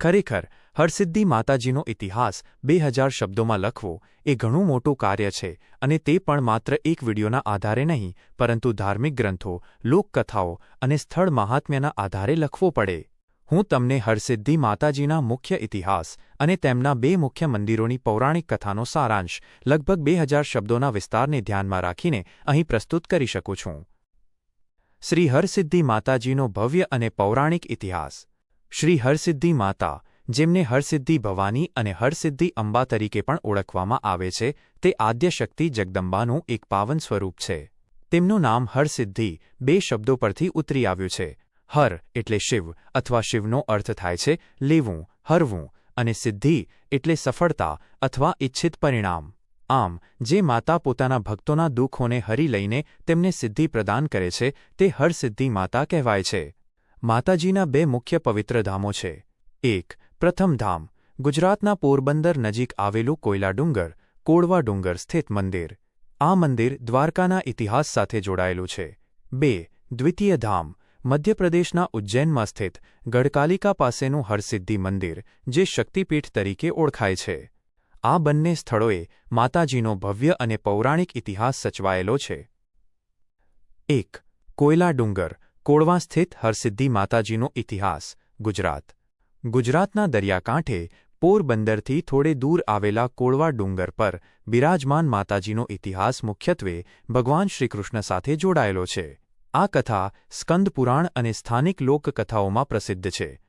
ખરેખર, હરસિદ્ધિ માતાજીનો ઇતિહાસ બે હજાર શબ્દોમાં લખવો એ ઘણું મોટું કાર્ય છે અને તે પણ માત્ર એક વિડિયોના આધારે નહીં, પરંતુ ધાર્મિક ગ્રંથો, લોકકથાઓ અને સ્થળ મહાત્મ્યના આધારે લખવો પડે. હું તમને હરસિદ્ધિ માતાજીના મુખ્ય ઇતિહાસ અને તેમના બે મુખ્ય મંદિરોની પૌરાણિક કથાનો સારાંશ લગભગ બે હજાર શબ્દોના વિસ્તારને ધ્યાનમાં રાખીને અહીં પ્રસ્તુત કરી શકું છું. શ્રી હરસિદ્ધિ માતાજીનો ભવ્ય અને પૌરાણિક ઇતિહાસ શ્રી હરસિદ્ધિ માતા, જેમને હરસિદ્ધિ ભવાની અને હરસિદ્ધિ અંબા તરીકે પણ ઓળખવામાં આવે છે, તે આદ્યશક્તિ જગદંબાનું એક પાવન સ્વરૂપ છે. તેમનું નામ હરસિદ્ધિ બે શબ્દો પરથી ઉતરી આવ્યું છે. હર એટલે શિવ અથવા શિવનો અર્થ થાય છે લેવું, હરવું અને સિદ્ધિ એટલે સફળતા અથવા ઇચ્છિત પરિણામ. આમ, જે માતા પોતાના ભક્તોના દુઃખોને હરી લઈને તેમને સિદ્ધિ પ્રદાન કરે છે, તે હરસિદ્ધિ માતા કહેવાય છે. માતાજીના બે મુખ્ય પવિત્ર ધામો છે. એક, પ્રથમ ધામ, ગુજરાતના પોરબંદર નજીક આવેલું કોયલા ડુંગર કોળવા ડુંગર સ્થિત મંદિર. આ મંદિર દ્વારકાના ઇતિહાસ સાથે જોડાયેલું છે. બે, દ્વિતીય ધામ, મધ્યપ્રદેશના ઉજ્જૈનમાં સ્થિત ગઢકાલિકા પાસેનું હરસિદ્ધિ મંદિર, જે શક્તિપીઠ તરીકે ઓળખાય છે. આ બંને સ્થળોએ માતાજીનો ભવ્ય અને પૌરાણિક ઇતિહાસ સચવાયેલો છે. એક કોયલા ડુંગર કોળવા સ્થિત હરસિદ્ધિ માતાજીનો ઇતિહાસ, ગુજરાત. ગુજરાતના દરિયાકાંઠે પોરબંદરથી થોડે દૂર આવેલા કોળવા ડુંગર પર બિરાજમાન માતાજીનો ઇતિહાસ મુખ્યત્વે ભગવાન શ્રીકૃષ્ણ સાથે જોડાયેલો છે. આ કથા સ્કંદપુરાણ અને સ્થાનિક લોકકથાઓમાં પ્રસિદ્ધ છે.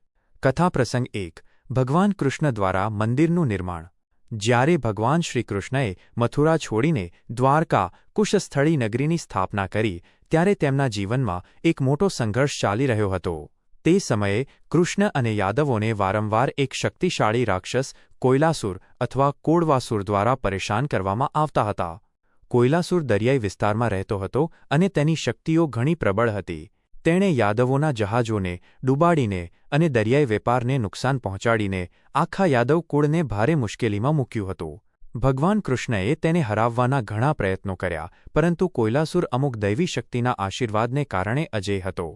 કથા પ્રસંગ એક, ભગવાન કૃષ્ણ દ્વારા મંદિરનું નિર્માણ. જ્યારે ભગવાન શ્રીકૃષ્ણએ મથુરા છોડીને દ્વારકા કુશસ્થળી નગરીની સ્થાપના કરી ત્યારે તેમના જીવનમાં એક મોટો સંઘર્ષ ચાલી રહ્યો હતો. તે સમયે કૃષ્ણ અને યાદવોને વારંવાર એક શક્તિશાળી રાક્ષસ કોયલાસુર અથવા કોળવાસુર દ્વારા પરેશાન કરવામાં આવતા હતા. કોયલાસુર દરિયાઈ વિસ્તારમાં રહેતો હતો અને તેની શક્તિઓ ઘણી પ્રબળ હતી. તેણે યાદવોના જહાજોને ડૂબાડીને અને દરિયાઈ વેપારને નુકસાન પહોંચાડીને આખા યાદવ કુળને ભારે મુશ્કેલીમાં મૂક્યું હતું. ભગવાન કૃષ્ણએ તેને હરાવવાના ઘણા પ્રયત્નો કર્યા, પરંતુ કોયલાસુર અમુક દૈવી શક્તિના આશીર્વાદને કારણે અજય હતો.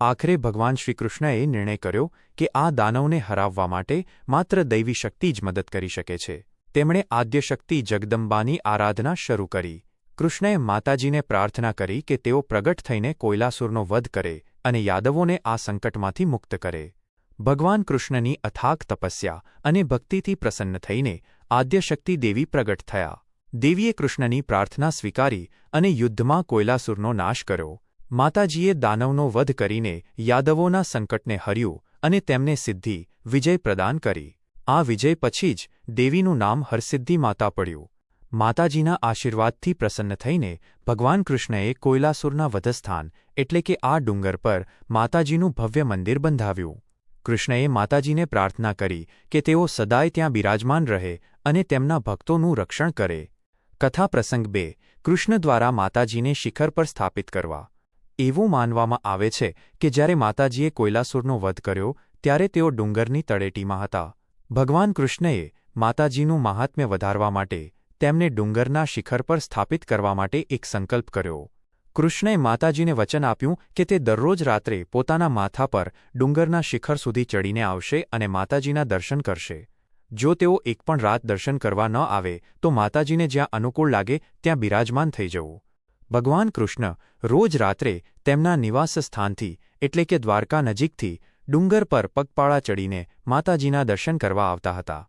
આખરે ભગવાન શ્રીકૃષ્ણએ નિર્ણય કર્યો કે આ દાનવને હરાવવા માટે માત્ર દૈવી શક્તિ જ મદદ કરી શકે છે. તેમણે આદ્યશક્તિ જગદંબાની આરાધના શરૂ કરી. કૃષ્ણએ માતાજીને પ્રાર્થના કરી કે તેઓ પ્રગટ થઈને કોયલાસુરનો વધ કરે અને યાદવોને આ સંકટમાંથી મુક્ત કરે. ભગવાન કૃષ્ણની અથાક તપસ્યા અને ભક્તિથી પ્રસન્ન થઈને આદ્યશક્તિ દેવી પ્રગટ થયા. દેવીએ કૃષ્ણની પ્રાર્થના સ્વીકારી અને યુદ્ધમાં કોયલાસુરનો નાશ કર્યો. માતાજીએ દાનવનો વધ કરીને યાદવોના સંકટને હર્યું અને તેમને સિદ્ધિ, વિજય પ્રદાન કરી. આ વિજય પછી જ દેવીનું નામ હરસિદ્ધિ માતા પડ્યું. માતાજીના આશીર્વાદથી પ્રસન્ન થઈને ભગવાન કૃષ્ણએ કોયલાસુરના વધસ્થાન, એટલે કે આ ડુંગર પર, માતાજીનું ભવ્ય મંદિર બંધાવ્યું. કૃષ્ણએ માતાજીને પ્રાર્થના કરી કે તેઓ સદાય ત્યાં બિરાજમાન રહે અને તેમના ભક્તોનું રક્ષણ કરે. કથા પ્રસંગ બે, કૃષ્ણ દ્વારા માતાજીને શિખર પર સ્થાપિત કરવા. એવું માનવામાં આવે છે કે જ્યારે માતાજીએ કોયલાસુરનો વધ કર્યો, ત્યારે તેઓ ડુંગરની તળેટીમાં હતા. ભગવાન કૃષ્ણએ માતાજીનું મહાત્મ્ય વધારવા માટે તેમને ડુંગરના શિખર પર સ્થાપિત કરવા માટે એક સંકલ્પ કર્યો. કૃષ્ણએ માતાજીને વચન આપ્યું કે તે દરરોજ રાત્રે પોતાના માથા પર ડુંગરના શિખર સુધી ચડીને આવશે અને માતાજીના દર્શન કરશે. જો તેઓ એક પણ રાત દર્શન કરવા ન આવે, તો માતાજીને જ્યાં અનુકૂળ લાગે, ત્યાં બિરાજમાન થઈ જવું. ભગવાન કૃષ્ણ રોજ રાત્રે તેમના નિવાસસ્થાનથી એટલે કે દ્વારકા નજીકથી, ડુંગર પર પગપાળા ચડીને માતાજીના દર્શન કરવા આવતા હતા.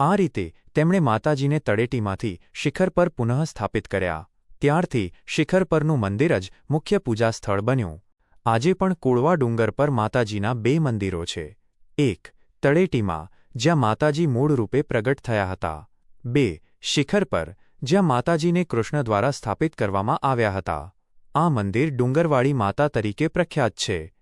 આ રીતે તેમણે માતાજીને તળેટીમાંથી શિખર પર પુનઃસ્થાપિત કર્યા. ત્યારથી શિખર પરનું મંદિર જ મુખ્ય પૂજા સ્થળ બન્યું. આજે પણ કોળવા ડુંગર પર માતાજીના બે મંદિરો છે. એક, તળેટીમાં, જ્યાં માતાજી મૂળ રૂપે પ્રગટ થયા હતા. બે, શિખર પર, જ્યાં માતાજીને કૃષ્ણ દ્વારા સ્થાપિત કરવામાં આવ્યા હતા. આ મંદિર ડુંગરવાળી માતા તરીકે પ્રખ્યાત છે.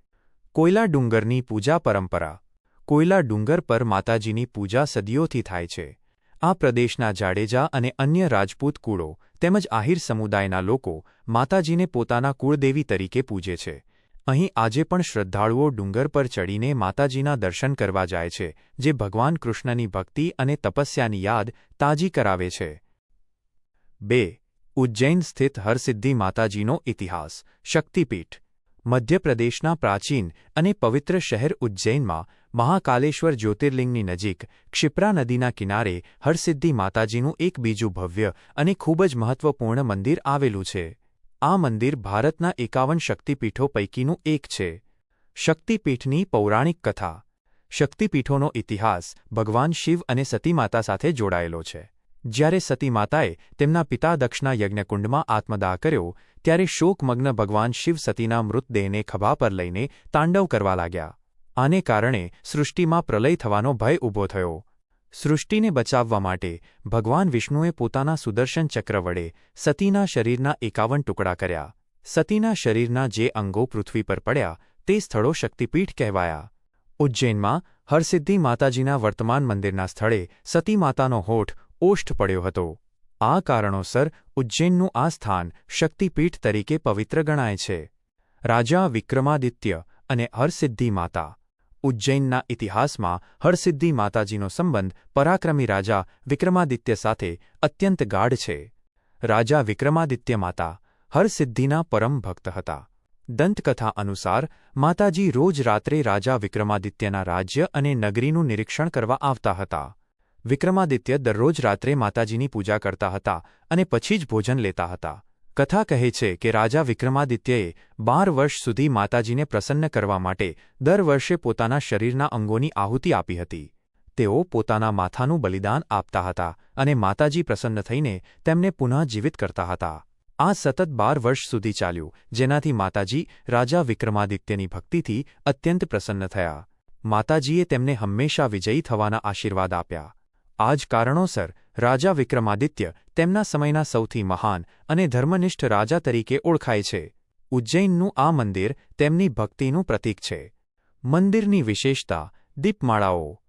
કોયલા ડુંગરની પૂજા પરંપરા. કોયલા ડુંગર પર માતાજીની પૂજા સદીઓથી થાય છે. આ પ્રદેશના જાડેજા અને અન્ય રાજપૂત કુળો તેમજ આહિર સમુદાયના લોકો માતાજીને પોતાના કુળદેવી તરીકે પૂજે છે. અહીં આજે પણ શ્રદ્ધાળુઓ ડુંગર પર ચડીને માતાજીના દર્શન કરવા જાય છે, જે ભગવાન કૃષ્ણની ભક્તિ અને તપસ્યાની યાદ તાજી કરાવે છે. બે. ઉજ્જૈન સ્થિત હરસિદ્ધિ માતાજીનો ઇતિહાસ, શક્તિપીઠ. મધ્યપ્રદેશના પ્રાચીન અને પવિત્ર શહેર ઉજ્જૈનમાં મહાકાલેશ્વર જ્યોતિર્લિંગની નજીક, ક્ષિપ્રા નદીના કિનારે, હરસિદ્ધિ માતાજીનું એક બીજું ભવ્ય અને ખૂબ જ મહત્વપૂર્ણ મંદિર આવેલું છે. આ મંદિર ભારતના એકાવન શક્તિપીઠો પૈકીનું એક છે. શક્તિપીઠની પૌરાણિક કથા. શક્તિપીઠોનો ઇતિહાસ ભગવાન શિવ અને સતીમાતા સાથે જોડાયેલો છે. જ્યારે સતીમાતાએ તેમના પિતા દક્ષના યજ્ઞકુંડમાં આત્મદાહ કર્યો, ત્યારે શોકમગ્ન ભગવાન શિવ સતીના મૃતદેહને ખભા પર લઈને તાંડવ કરવા લાગ્યા. આને કારણે સૃષ્ટિમાં પ્રલય થવાનો ભય ઊભો થયો. સૃષ્ટિને બચાવવા માટે ભગવાન વિષ્ણુએ પોતાના સુદર્શન ચક્ર વડે સતીના શરીરના એકાવન ટુકડા કર્યા. સતીના શરીરના જે અંગો પૃથ્વી પર પડ્યા, તે સ્થળો શક્તિપીઠ કહેવાયા. ઉજ્જૈનમાં હરસિદ્ધિ માતાજીના વર્તમાન મંદિરના સ્થળે સતી માતાનો હોઠ ઓષ્ઠ પડ્યો હતો. આ કારણોસર ઉજ્જૈનનું આ સ્થાન શક્તિપીઠ તરીકે પવિત્ર ગણાય છે. રાજા વિક્રમાદિત્ય અને હરસિદ્ધિ માતા. ઉજ્જૈનના ઇતિહાસમાં હરસિદ્ધિ માતાજીનો સંબંધ પરાક્રમી રાજા વિક્રમાદિત્ય સાથે અત્યંત ગાઢ છે. રાજા વિક્રમાદિત્ય માતા હરસિદ્ધિના પરમ ભક્ત હતા. દંતકથા અનુસાર, માતાજી રોજ રાત્રે રાજા વિક્રમાદિત્યના રાજ્ય અને નગરીનું નિરીક્ષણ કરવા આવતા હતા. વિક્રમાદિત્ય દરરોજ રાત્રે માતાજીની પૂજા કરતા હતા અને પછી જ ભોજન લેતા હતા. કથા કહે છે કે રાજા વિક્રમાદિત્યએ બાર વર્ષ સુધી માતાજીને પ્રસન્ન કરવા માટે દર વર્ષે પોતાના શરીરના અંગોની આહુતિ આપી હતી. તેઓ પોતાના માથાનું બલિદાન આપતા હતા અને માતાજી પ્રસન્ન થઈને તેમને પુનઃ જીવિત કરતા હતા. આ સતત બાર વર્ષ સુધી ચાલ્યું, જેનાથી માતાજી રાજા વિક્રમાદિત્યની ભક્તિથી અત્યંત પ્રસન્ન થયા. માતાજીએ તેમને હંમેશા વિજયી થવાના આશીર્વાદ આપ્યા. આ જ કારણોસર રાજા વિક્રમાદિત્ય તેમના સમયના સૌથી મહાન અને ધર્મનિષ્ઠ રાજા તરીકે ઓળખાય છે. ઉજ્જૈનનું આ મંદિર તેમની ભક્તિનું પ્રતીક છે. મંદિરની વિશેષતા, દીપમાળાઓ.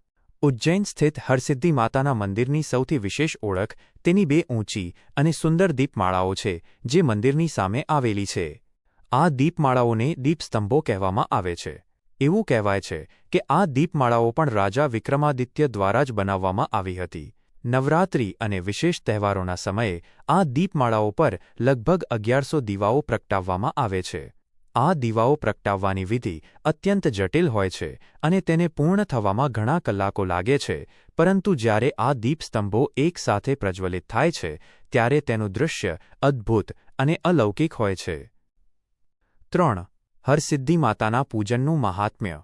ઉજ્જૈન સ્થિત હરસિદ્ધિ માતાના મંદિરની સૌથી વિશેષ ઓળખ તેની બે ઊંચી અને સુંદર દીપમાળાઓ છે, જે મંદિરની સામે આવેલી છે. આ દીપમાળાઓને દીપસ્તંભો કહેવામાં આવે છે. એવું કહેવાય છે કે આ દીપમાળાઓ પણ રાજા વિક્રમાદિત્ય દ્વારા જ બનાવવામાં આવી હતી. નવરાત્રિ અને વિશેષ તહેવારોના સમયે આ દીપમાળાઓ પર લગભગ અગિયારસો દીવાઓ પ્રગટાવવામાં આવે છે. આ દીવાઓ પ્રગટાવવાની વિધિ અત્યંત જટિલ હોય છે અને તેને પૂર્ણ થવામાં ઘણા કલાકો લાગે છે, પરંતુ જ્યારે આ દીપસ્તંભો એકસાથે પ્રજ્વલિત થાય છે, ત્યારે તેનું દૃશ્ય અદ્ભુત અને અલૌકિક હોય છે. ત્રણ હરસિદ્ધિ માતાના પૂજનનું મહાત્મ્ય.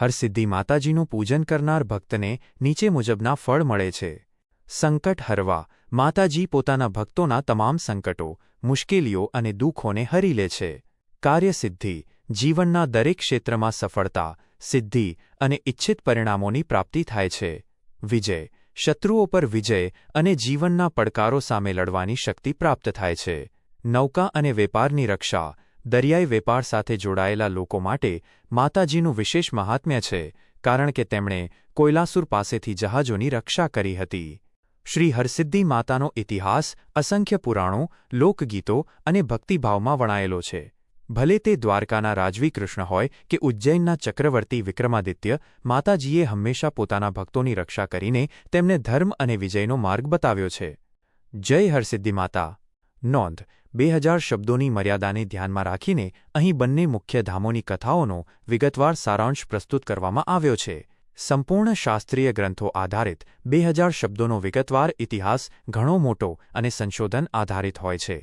હરસિદ્ધિ માતાજીનું પૂજન કરનાર ભક્તને નીચે મુજબના ફળ મળે છે. સંકટ હરવા, માતાજી પોતાના ભક્તોના તમામ સંકટો, મુશ્કેલીઓ અને દુઃખોને હરી લે છે. કાર્યસિદ્ધિ, જીવનના દરેક ક્ષેત્રમાં સફળતા, સિદ્ધિ અને ઇચ્છિત પરિણામોની પ્રાપ્તિ થાય છે. વિજય, શત્રુઓ પર વિજય અને જીવનના પડકારો સામે લડવાની શક્તિ પ્રાપ્ત થાય છે. નૌકા અને વેપારની રક્ષા દરિયાઈ વેપાર સાથે જોડાયેલા લોકો માટે માતાજીનું વિશેષ મહાત્મ્ય છે, કારણ કે તેમણે કોયલાસુર પાસેથી જહાજોની રક્ષા કરી હતી. શ્રી હરસિદ્ધિ માતાનો ઇતિહાસ અસંખ્ય પુરાણો, લોકગીતો અને ભક્તિભાવમાં વણાયેલો છે. ભલે તે દ્વારકાના રાજવી કૃષ્ણ હોય કે ઉજ્જૈનના ચક્રવર્તી વિક્રમાદિત્ય, માતાજીએ હંમેશા પોતાના ભક્તોની રક્ષા કરીને તેમને ધર્મ અને વિજયનો માર્ગ બતાવ્યો છે. જય હરસિદ્ધિ માતા. નોંધ બે હજાર શબ્દોની મર્યાદાને ધ્યાનમાં રાખીને અહીં બંને મુખ્ય ધામોની કથાઓનો વિગતવાર સારાંશ પ્રસ્તુત કરવામાં આવ્યો છે. સંપૂર્ણ શાસ્ત્રીય ગ્રંથો આધારિત બે હજાર શબ્દોનો વિગતવાર ઇતિહાસ ઘણો મોટો અને સંશોધન આધારિત હોય છે.